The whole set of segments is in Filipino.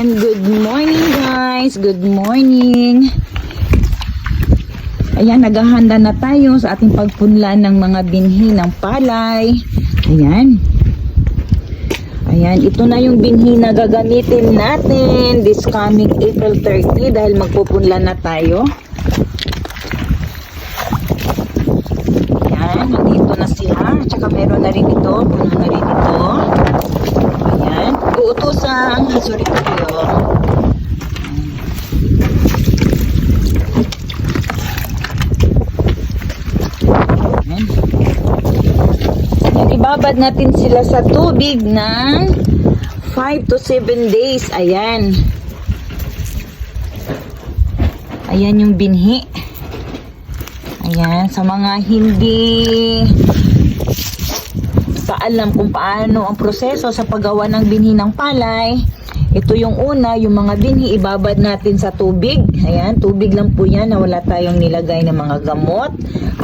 Ayan, good morning guys. Good morning. Ayan, naghahanda na tayo sa ating pagpunla ng mga binhi ng palay. Ayan. Ayan, ito na yung binhi na gagamitin natin this coming April 30 dahil magpupunla na tayo. Ayan, nandito na sila. Tsaka meron na rin ito. Ito. Po kayo. Ayan. Ayan, ibabad natin sila sa tubig ng 5 to 7 days. Ayan. Ayan yung binhi. Ayan, sa mga hindi sa alam kung paano ang proseso sa paggawa ng binhi ng palay, ito yung una, yung mga binhi ibabad natin sa tubig. Ayan, tubig lang po yan na wala tayong nilagay ng mga gamot.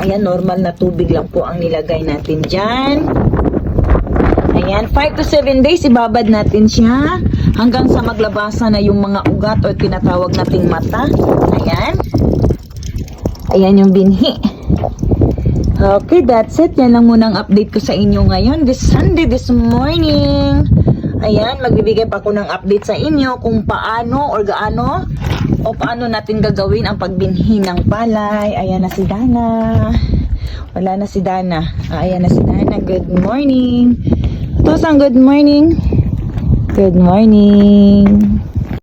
Ayan, normal na tubig lang po ang nilagay natin dyan. Ayan, 5 to 7 days ibabad natin siya hanggang sa maglabasa na yung mga ugat o tinatawag nating mata. Ayan. Ayan yung binhi. Okay, that's it. Yan lang muna ang update ko sa inyo ngayon. This Sunday, this morning. Ayan, magbibigay pa ako ng update sa inyo kung paano or gaano o paano natin gagawin ang pagbinhi ng palay. Ayan na si Dana. Wala na si Dana. Ah, ayan na si Dana. Good morning. Tosang, good morning. Good morning.